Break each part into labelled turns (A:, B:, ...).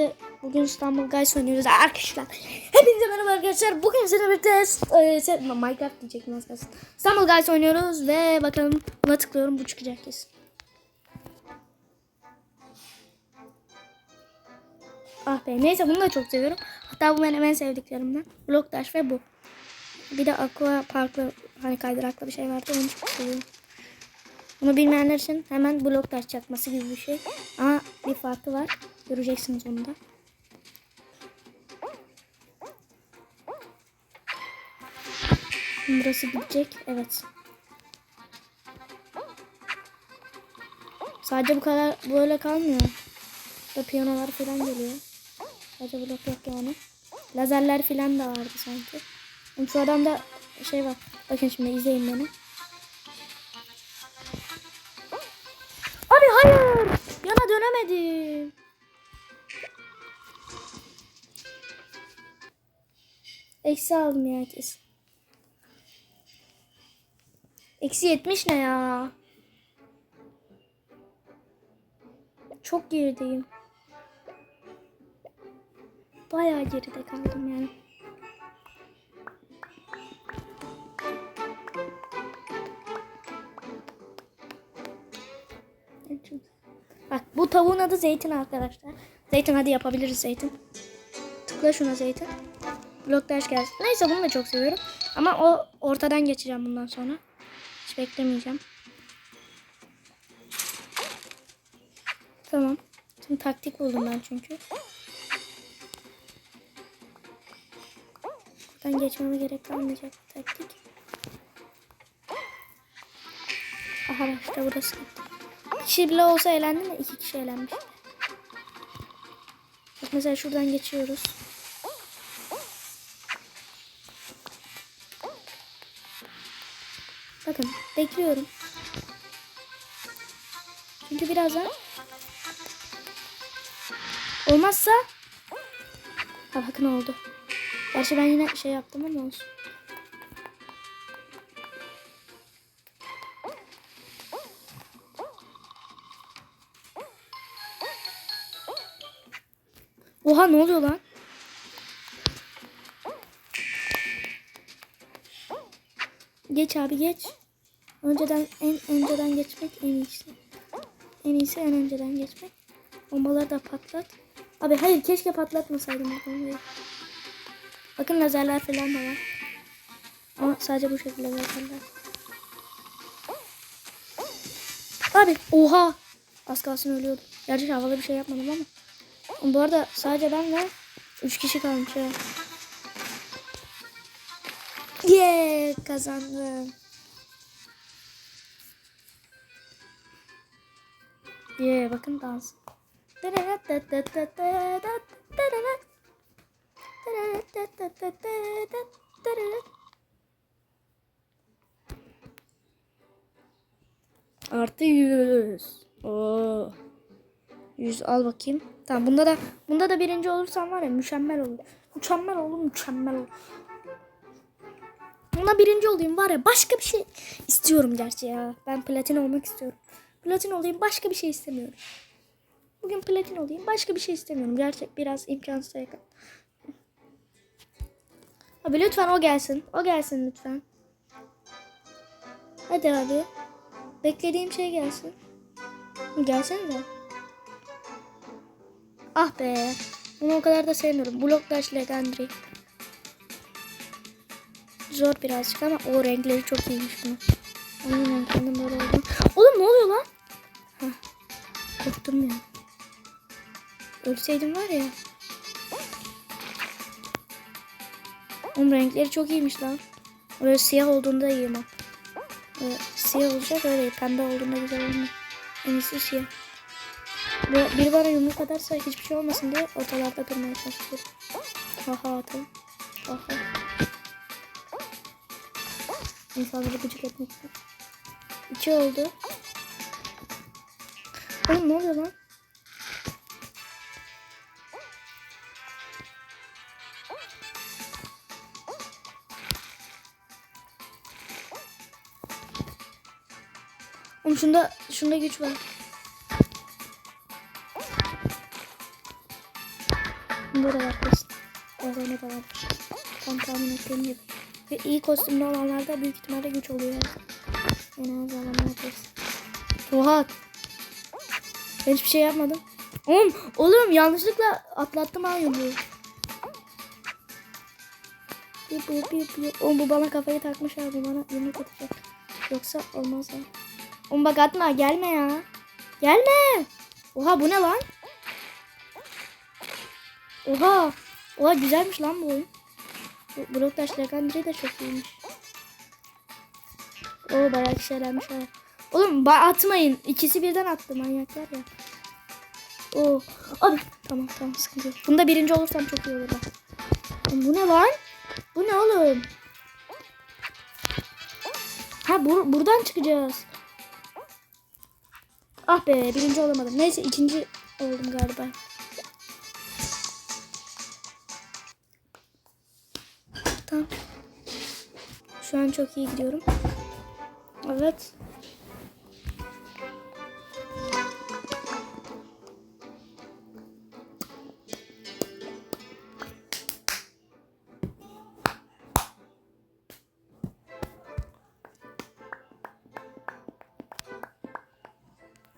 A: Şimdi bugün İstanbul Guys oynuyoruz arkadaşlar. Hepinize merhaba arkadaşlar. Bugün sizinle birlikte e, Minecraft diyecektim az kalsın. İstanbul Guys oynuyoruz ve bakalım buna tıklıyorum bu çıkacak kesin. Ah be neyse bunu da çok seviyorum. Hatta bu benim en sevdiklerimden. Block Dash ve bu. Bir de Aqua Park'lı hani kaydıraklı bir şey vardı onu çok seviyorum. Bunu bilmeyenler için hemen blok taş çakması gibi bir şey. Ama bir farkı var. Göreceksiniz onu da. Burası bitecek. Evet. Sadece bu kadar böyle kalmıyor. Burada piyanolar falan geliyor. Sadece blok yok yani. Lazerler falan da vardı sanki. Ama şu adamda şey var. Bakın şimdi izleyin beni. Abi hayır. Yana dönemedim. Eksi aldım ya kesin. Eksi 70 ne ya? Çok gerideyim. Bayağı geride kaldım yani. Bak bu tavuğun adı Zeytin arkadaşlar. Zeytin hadi yapabiliriz Zeytin. Tıkla şuna Zeytin. Blok dash gelsin. Neyse bunu da çok seviyorum. Ama o ortadan geçeceğim bundan sonra. Hiç beklemeyeceğim. Tamam. Şimdi taktik buldum ben çünkü. Buradan geçmeme gerek kalmayacak taktik. Aha işte burası gitti. Kişi bile olsa eğlendi mi? İki kişi eğlenmiş. Mesela şuradan geçiyoruz. Bekliyorum. Çünkü birazdan olmazsa ha bakın oldu. Gerçi ben yine şey yaptım ama olsun. Oha ne oluyor lan? Geç abi geç. Önceden en önceden geçmek en iyisi. En iyisi en önceden geçmek. Bombaları da patlat. Abi hayır keşke patlatmasaydım bombayı. Bakın lazerler falan da var. Ama sadece bu şekilde lazerler. Abi oha. Az kalsın ölüyordum. Gerçi havalı bir şey yapmadım ama. Bu arada sadece ben ve 3 kişi kalmış ya. Yeah kazandım. Yeah bakın dans. Artı 100. Oo. 100 al bakayım. Tamam bunda da bunda da birinci olursam var ya mükemmel olur. Mükemmel olur mükemmel olur. Buna birinci olayım var ya başka bir şey istiyorum gerçi ya. Ben platin olmak istiyorum. Platin olayım başka bir şey istemiyorum. Bugün platin olayım başka bir şey istemiyorum. Gerçek biraz imkansıza yakın. Abi lütfen o gelsin. O gelsin lütfen. Hadi abi. Beklediğim şey gelsin. Gelsene de. Ah be. Bunu o kadar da sevmiyorum. Block Dash Legendary. Zor birazcık ama o renkleri çok iyiymiş bunun. Aynen kendim böyle oldum. Oğlum ne oluyor lan? Hah. Korktum ya. Ölseydim var ya. Oğlum renkleri çok iyiymiş lan. Böyle siyah olduğunda iyiyim o. Böyle siyah olacak öyle. Pembe olduğunda güzel olmuyor. En iyisi siyah. Böyle biri bana yumruk atarsa hiçbir şey olmasın diye ortalarda durmaya çalışıyorum. Haha atalım. Haha. İnsanları gıcık etmek için. İki oldu. Oğlum ne oluyor lan? Oğlum şunda, şunda güç var. Burada yaklaşık. Orada da var. Tam tahmin ettiğim gibi. Ve iyi kostümlü olanlarda büyük ihtimalle güç oluyor. Yani zaman neredeyse. Tuhat. Ben hiçbir şey yapmadım. Oğlum, oğlum yanlışlıkla atlattım ha yumruğu. Yap yap yap yap. Oğlum bu bana kafayı takmış abi. Bana yumruk atacak. Yoksa olmaz ya. Oğlum bak atma gelme ya. Gelme. Oha bu ne lan? Oha. Oha güzelmiş lan bu oyun. Bu blok taşlardan biri de çok iyiymiş. Oo bayağı kişilenmiş ha. Oğlum atmayın. İkisi birden attı manyaklar ya. Oo. Abi tamam tamam sıkıntı yok. Bunda birinci olursam çok iyi olur bak. Bu ne lan? Bu ne oğlum? Ha bur- buradan çıkacağız. Ah be birinci olamadım. Neyse ikinci oldum galiba. Tamam. Şu an çok iyi gidiyorum. Evet.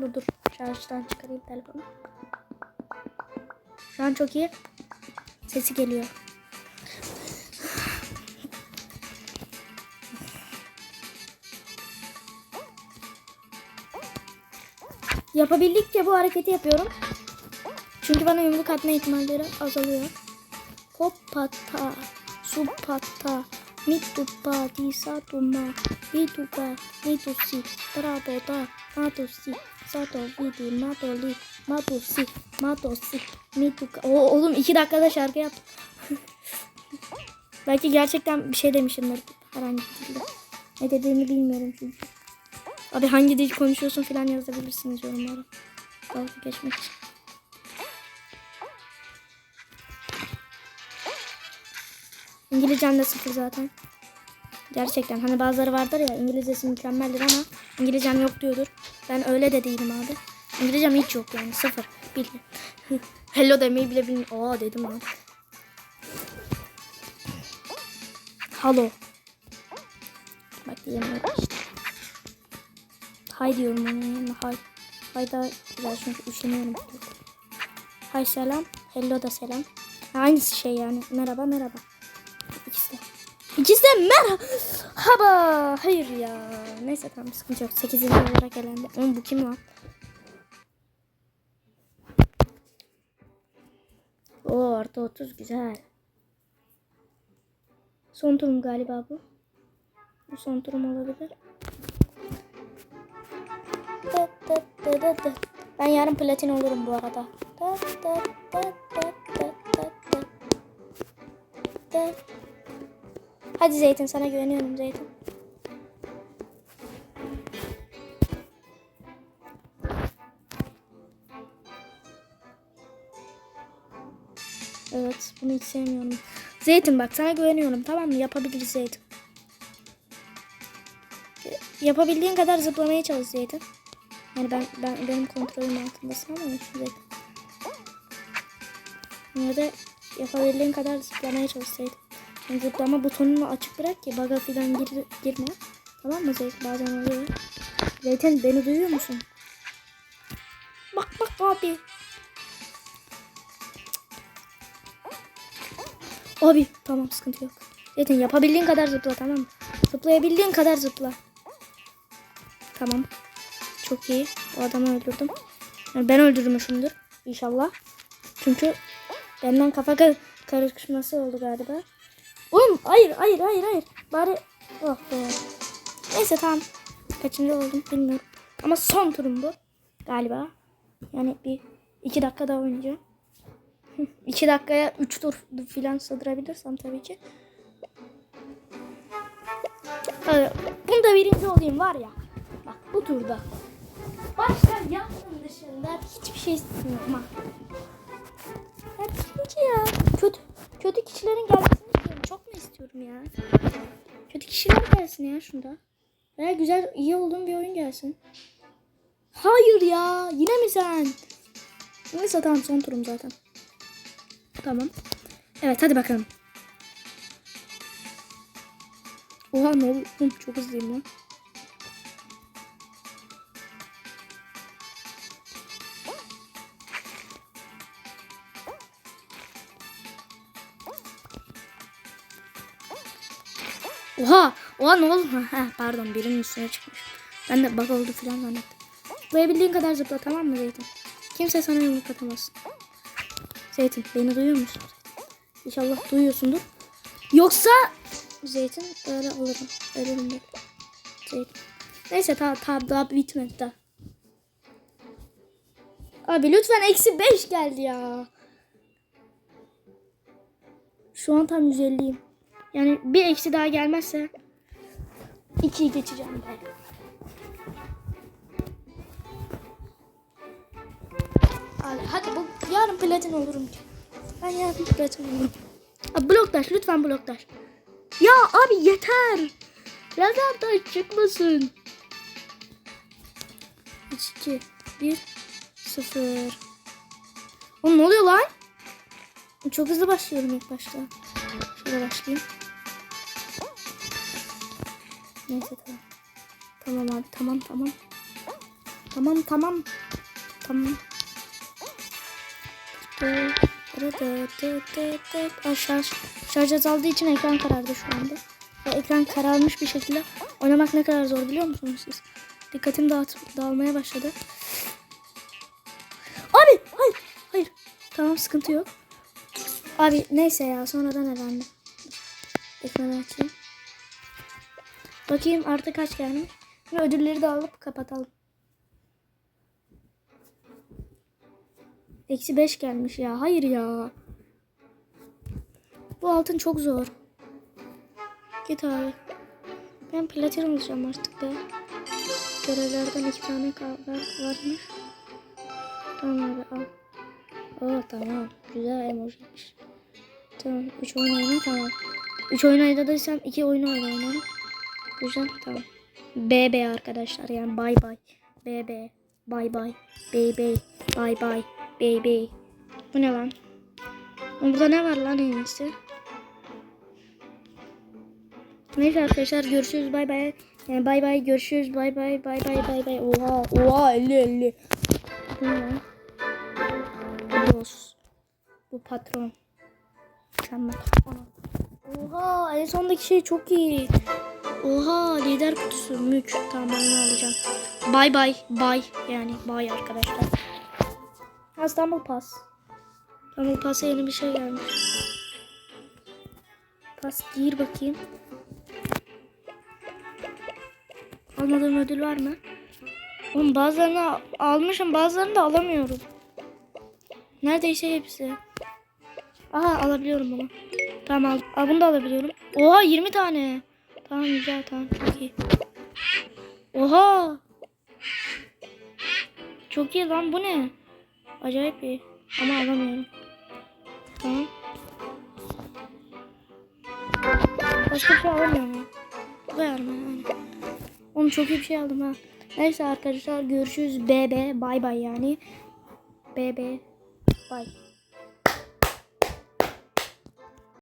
A: Dur dur. Şarjdan çıkarayım telefonu. Şu an çok iyi. Sesi geliyor. Yapabildikçe bu hareketi yapıyorum. Çünkü bana yumruk atma ihtimalleri azalıyor. Hoppata, supata, mitupa, disatuma, vitupa, vitusi, traboda, matusi, sato, vidi, matoli, matusi, matosi, mituka. O, oğlum iki dakikada şarkı yap. Belki gerçekten bir şey demişimdir herhangi bir dilde. Ne dediğimi bilmiyorum çünkü. Abi hangi dil konuşuyorsun falan yazabilirsiniz yorumlara. Dalga geçmek için. İngilizcem de sıfır zaten. Gerçekten hani bazıları vardır ya İngilizcesi mükemmeldir ama İngilizcem yok diyordur. Ben öyle de değilim abi. İngilizcem hiç yok yani sıfır. Bil. Hello demeyi bile bilmiyorum. Aa dedim abi. Hello. Bak diyemiyorum işte. Hay diyorum onun hay. Hay da güzel çünkü üşeniyorum. Hay selam. Hello da selam. Aynısı şey yani. Merhaba merhaba. İkisi de. İkisi de merhaba. Hayır ya. Neyse tamam sıkıntı yok. 8. olarak elendi. Oğlum bu kim lan? Oo artı 30 güzel. Son turum galiba bu. Bu son turum olabilir. Ben yarın platin olurum bu arada. Hadi Zeytin sana güveniyorum Zeytin. Evet bunu hiç sevmiyorum. Zeytin bak sana güveniyorum tamam mı? Yapabiliriz Zeytin. Yapabildiğin kadar zıplamaya çalış Zeytin. Yani ben, ben benim kontrolüm altındasın ama şu Zeytin. Ya da yapabildiğin kadar zıplamaya çalış Zeytin. Yani zıplama butonunu açık bırak ki baga falan gir, girme. Tamam mı Zeytin? Bazen oluyor. Zeytin beni duyuyor musun? Bak bak abi. Abi tamam sıkıntı yok. Zeytin yapabildiğin kadar zıpla tamam mı? Zıplayabildiğin kadar zıpla. Tamam. Çok iyi. O adamı öldürdüm. Yani ben öldürmüşümdür inşallah. Çünkü benden kafa kar karışması oldu galiba. Oğlum hayır hayır hayır hayır. Bari oh be. Neyse tamam. Kaçıncı oldum bilmiyorum. Ama son turum bu. Galiba. Yani bir iki dakika daha oynayacağım. iki dakikaya üç tur filan sığdırabilirsem tabii ki. Bunda birinci olayım var ya. Bak bu turda. Başka yaptığım dışında hiçbir şey istemiyorum. Ya birinci ya. Kötü, kötü kişilerin gelmesini istiyorum. Çok mu istiyorum ya? Kötü kişiler gelsin ya şunda. Veya güzel, iyi olduğum bir oyun gelsin. Hayır ya. Yine mi sen? Neyse tamam son turum zaten. Tamam. Evet hadi bakalım. Oha ne oldu? Çok hızlıyım lan. Oha! Oha ne oldu? Ha, pardon birinin üstüne çıkmış. Ben de bug oldu falan zannettim. Zıplayabildiğin kadar zıpla tamam mı Zeytin? Kimse sana yumruk atamaz. Zeytin beni duyuyor musun? İnşallah duyuyorsundur. Yoksa Zeytin öyle olurum. Ölürüm de. Zeytin. Neyse tamam tamam daha bitmedi daha. Abi lütfen eksi 5 geldi ya. Şu an tam 150'yim. Yani bir eksi daha gelmezse 2'yi geçeceğim ben. Abi hadi bu yarın platin olurum ki. Ben yarın platin olurum. Abi bloktaş lütfen bloktaş. Ya abi yeter. Lazer taş çıkmasın. 3 2 1 0 Oğlum ne oluyor lan? Çok hızlı başlıyorum ilk başta. Şöyle başlayayım. Neyse tamam. Tamam abi tamam tamam. Tamam tamam. Tamam. Şarj, şarj azaldığı için ekran karardı şu anda. Ve ekran kararmış bir şekilde oynamak ne kadar zor biliyor musunuz siz? Dikkatim dağıt, dağılmaya başladı. Abi hayır hayır. Tamam sıkıntı yok. Abi neyse ya sonradan öğrendim. Ekranı açayım. Bakayım artı kaç gelmiş. Şimdi ödülleri de alıp kapatalım. Eksi 5 gelmiş ya. Hayır ya. Bu altın çok zor. Git abi. Ben platin alacağım artık be. Görevlerden iki tane var- varmış. Tamam abi al. Oo tamam. Güzel emojiymiş. Tamam. 3 oyun oyna tamam. 3 oyun oynadıysam 2 oyun oyna. Güzel tamam. BB arkadaşlar yani bay bay. BB. Bay bay. BB. Bay bay. BB. Bu ne lan? Burada ne var lan en iyisi? Neyse arkadaşlar görüşürüz bay bay. Yani bay bay görüşürüz bay bay bay bay bay bay. Oha oha 50 50. Bu ne? Boss. Bu patron. Mükemmel. Oha en sondaki şey çok iyi. Oha lider kutusu mük. Tamam ben onu alacağım. Bay bay bay yani bay arkadaşlar. İstanbul Pas. İstanbul Pas'a yeni bir şey gelmiş. Pas gir bakayım. Almadığım ödül var mı? Oğlum bazılarını almışım bazılarını da alamıyorum. Neredeyse hepsi. Aha alabiliyorum bunu. Tamam al. Aa, bunu da alabiliyorum. Oha 20 tane. Tamam güzel tamam çok iyi. Oha. Çok iyi lan bu ne? Acayip iyi. Ama alamıyorum. Tamam. Başka bir şey alamıyorum. Bu kadar mı? Oğlum çok iyi bir şey aldım ha. Neyse arkadaşlar görüşürüz. BB. Bay bay yani. BB. Bay.